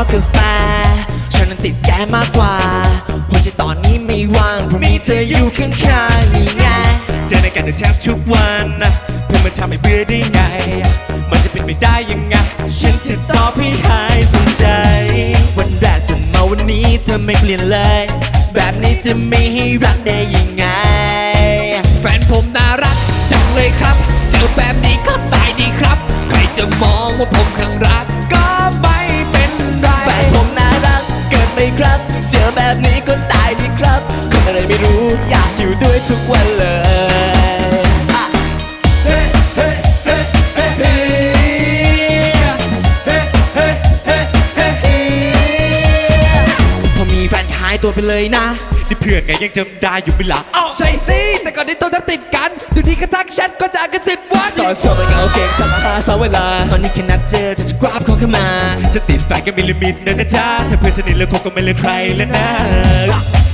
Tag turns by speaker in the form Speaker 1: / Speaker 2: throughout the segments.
Speaker 1: าวกาแฟ ฉันนั้นติดแกมากกว่าหัวใจตอนนี้ไม่ว่างเพราะมีเธออยู่ข้างๆนี่ไง
Speaker 2: เจอในกันแทบทุกวันนะเพื่อมันทำให้เบื่อได้ไง มันจะเป็นไปได้ยังไง ฉันจะตอบให้หายสงสัย
Speaker 1: วันแรกจนมาวันนี้เธอไม่เปลี่ยนเลย แบบนี้จะไม่ให้รักได้ยังไง
Speaker 3: แฟนผมน่ารักจังเลยครับ เจอแบบนี้ก็ต อ
Speaker 1: ยากอยู่ด้วยทุกวันเลยายตัวไปเลยนะ
Speaker 2: นี่เพื่อนไงยังจำได้อยู่เป็นหลัก
Speaker 3: เอาใช่สิแต่ก่อนที่ตัวทับติดกันเดูนี้กระทักแชทก็จะกระสิบวัน
Speaker 1: สอนสอนไปเงาเก่งสมาหาสาวเวลาตอนนี้แค่นัดเจอเธอจะกราบเขาเข้ามา
Speaker 2: จะติดแฟนก็มีลิมิตนะนะจ๊ะถ้าเพื่อนสนิทแล้วคงก็ไม่เลือกใครแล้วนะ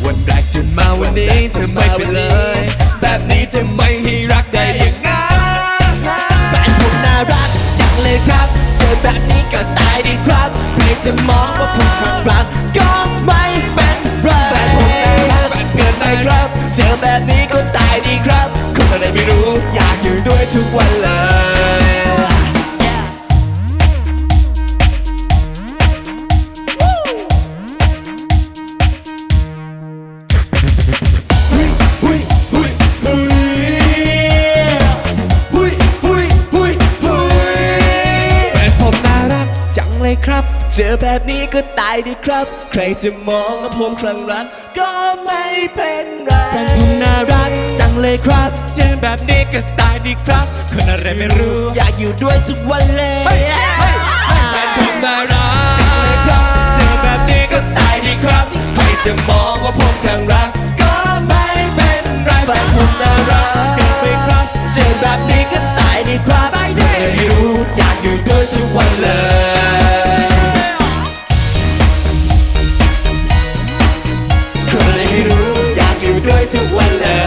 Speaker 3: วันแรกจนมาวันนี้เธอไม่เป็นเลย แบบนี้จะไม่ให้รักได้ยังไง
Speaker 1: แฟนผมน่ารักจังเลยครับ เจอแบบนี้ก็ตายดีครับเพียงจะมองว่าผมข้างรักก็ ทุกวันเลยหุยหุยหุยหุยหุยหุยหุย
Speaker 3: แฟนผมน่ารักจังเลยครับ
Speaker 1: เจอแบบนี้ก็ตายดีครับ ใครจะมองว่าผมคลั่งรัก ก็ไม่เป็นไรแฟนผมน่ารัก เลยครับ
Speaker 2: เจอแบบนี้ก็ตายดีครับ คนอะไรไม่รู้
Speaker 1: อยากอยู่ด้วยทุกวันเลย
Speaker 3: แฟนผมน่ารัก
Speaker 2: เจอแบบนี้ก็ตายดีครับ
Speaker 3: ใครจะมองว่าผมข้างรัก
Speaker 1: ก็ไม่เป็นไรแฟนผมน่ารัก
Speaker 2: เกินไปครับ
Speaker 1: เจอแบบนี้ก็ตายดีครับไม่ได้รู้ อยากอยู่ด้วยทุกวันเลยคนอะไรไม่รู้ อยากอยู่ด้วยทุกวันเลย